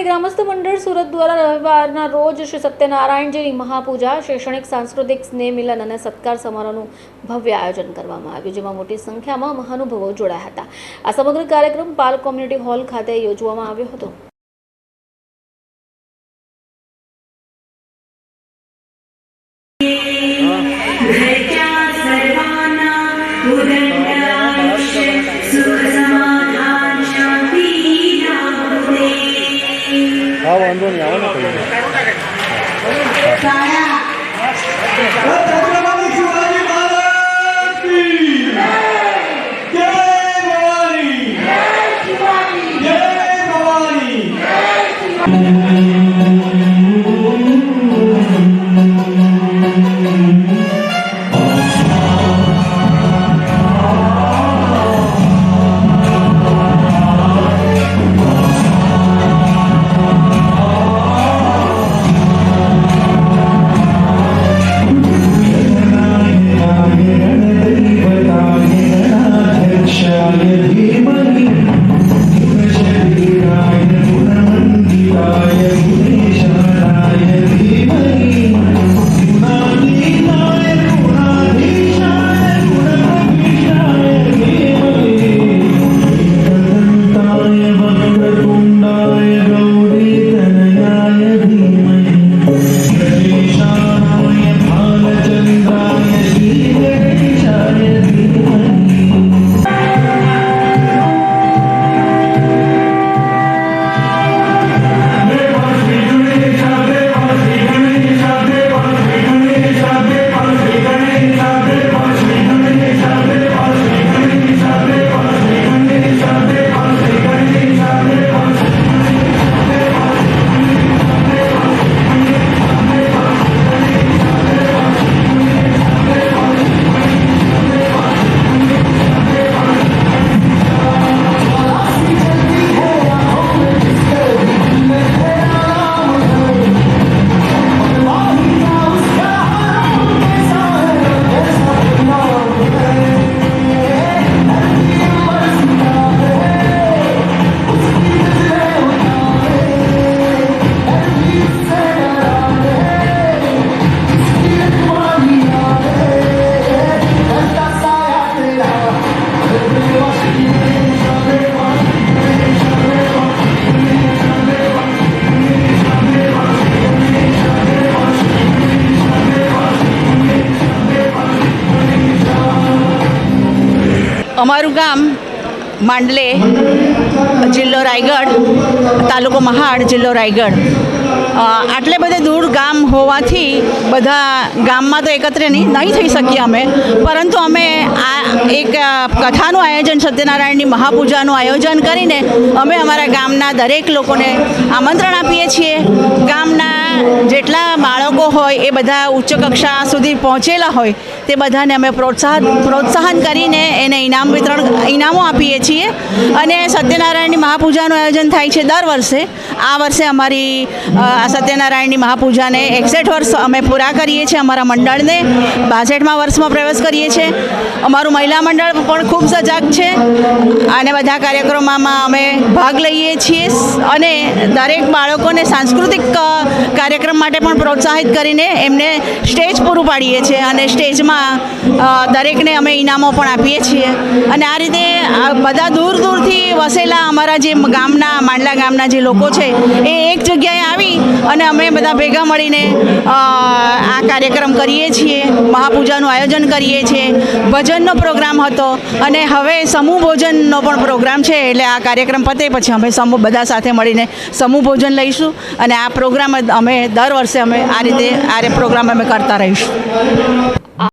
માંડલી ગ્રામસ્થ મંડળ સુરત દ્વારા રવિવારના રોજ શ્રી સત્યનારાયણજીની મહાપૂજા, શૈક્ષણિક, સાંસ્કૃતિક સ્નેહ મિલન અને સત્કાર સમારોહનું ભવ્ય આયોજન કરવામાં આવ્યું, જેમાં મોટી સંખ્યામાં મહાનુભાવો જોડાયા હતા. આ સમગ્ર કાર્યક્રમ પાલ કોમ્યુનિટી હોલ ખાતે યોજવામાં આવ્યો હતો. વાંધો નહીં આવે ને અમારું ગામ માંડલે જિલ્લો રાયગઢ, તાલુકો મહાડ જિલ્લો રાયગઢ. આટલે બધે દૂર ગામ હોવાથી બધા ગામમાં તો એકત્ર નહીં નહીં થઈ શકીએ અમે. પરંતુ અમે આ એક કથાનું આયોજન સત્યનારાયણની મહાપૂજાનું આયોજન કરીને અમે અમારા ગામના દરેક લોકોને આમંત્રણ આપીએ છીએ. ગામના જેટલા બાળકો હોય એ બધા ઉચ્ચ કક્ષા સુધી પહોંચેલા હોય તે બધાને અમે પ્રોત્સાહન પ્રોત્સાહન કરીને એને ઇનામ વિતરણ, ઇનામો આપીએ છીએ. અને સત્યનારાયણની મહાપૂજાનું આયોજન થાય છે દર વર્ષે. આ વર્ષે અમારી સત્યનારાયણની મહાપૂજાને એકસઠ વર્ષ અમે પૂરા કરીએ છીએ અમારા મંડળને. બાસઠમાં વર્ષમાં પ્રવેશ કરીએ છીએ. અમારું મહિલા મંડળ પણ ખૂબ સજાગ છે. અને બધા કાર્યક્રમોમાં અમે ભાગ લઈએ છીએ. અને દરેક બાળકોને સાંસ્કૃતિક કાર્યક્રમ માટે પણ પ્રોત્સાહિત કરીને એમને સ્ટેજ પૂરું પાડીએ છીએ. અને સ્ટેજમાં અ, દરેકને અમે ઇનામો પણ આપીએ છીએ. અને આ રીતે બધા દૂર દૂરથી વસેલા અમારા જે ગામના માંડલા ગામના જે લોકો છે એ એક જગ્યાએ આવી અને અમે બધા ભેગા મળીને આ કાર્યક્રમ કરીએ છીએ. મહાપૂજાનું આયોજન કરીએ છીએ. ભજનનો પ્રોગ્રામ હતો અને હવે સમૂહ ભોજનનો પણ પ્રોગ્રામ છે એટલે આ કાર્યક્રમ પતે પછી અમે સમૂહ બધા સાથે મળીને સમૂહ ભોજન લઈશું અને આ પ્રોગ્રામ અમે દર વર્ષે અમે આ રીતે આ પ્રોગ્રામ અમે કરતા રહીશું.